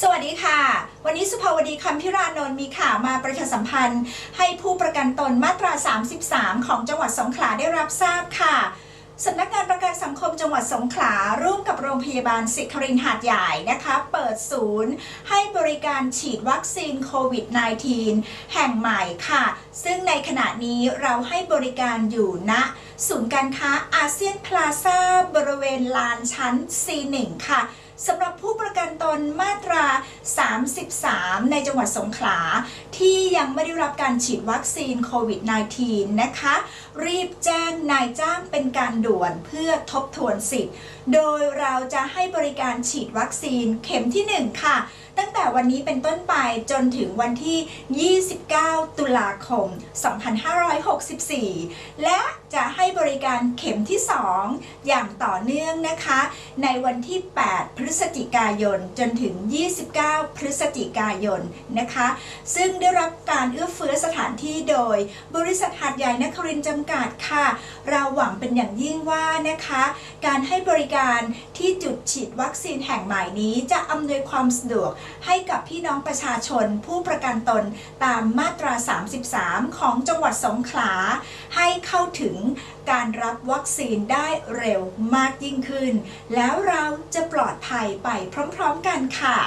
สวัสดีค่ะ วันนี้สุภาวดีคำพิรานนท์มีข่าวมาประชาสัมพันธ์ ให้ผู้ประกันตนมาตรา 33 ของจังหวัดสงขลาได้รับทราบค่ะสำนักงานประกันสังคมจังหวัดสงขลา ร่วมกับโรงพยาบาลศิครินหาดใหญ่นะคะ เปิดศูนย์ ให้บริการฉีดวัคซีนโควิด -19 แห่งใหม่ค่ะ ซึ่งในขณะนี้เราให้บริการอยู่ณศูนย์การค้าอาเซียนพลาซ่าบริเวณลานชั้น C1 ค่ะ ตนมาตรา 33 ในจังหวัดสงขลา ที่ยังไม่ได้รับการฉีดวัคซีนโควิด -19 นะคะ รีบแจ้งนายจ้างเป็นการด่วนเพื่อทบทวนสิทธิ์ โดยเราจะให้บริการฉีดวัคซีนเข็มที่ 1 ค่ะ ตั้งแต่วันนี้เป็นต้นไปจนถึงวันที่ 29 ตุลาคม 2564 และจะให้บริการเข็มที่ 2 อย่างต่อเนื่องนะคะ ในวันที่ 8 พฤศจิกายน จนถึง 29 พฤศจิกายนนะคะ ซึ่งได้รับการเอื้อเฟื้อานที่โดย บริษัทหาดใหญ่นครินจำกัดค่ะ เราหวังเป็นอย่างยิ่งว่านะคะ การให้บริการที่จุดฉีดวัคซีนแห่งใหม่นี้ จะอำนวยความสะดวกให้กับพี่น้องประชาชน ผู้ประกันตนตามมาตรา 33 ของจังหวัดสงขลา ให้เข้าถึงการรับวัคซีนได้เร็วมากยิ่งขึ้น แล้วเราจะปลอดภัยไปพร้อมๆกันค่ะ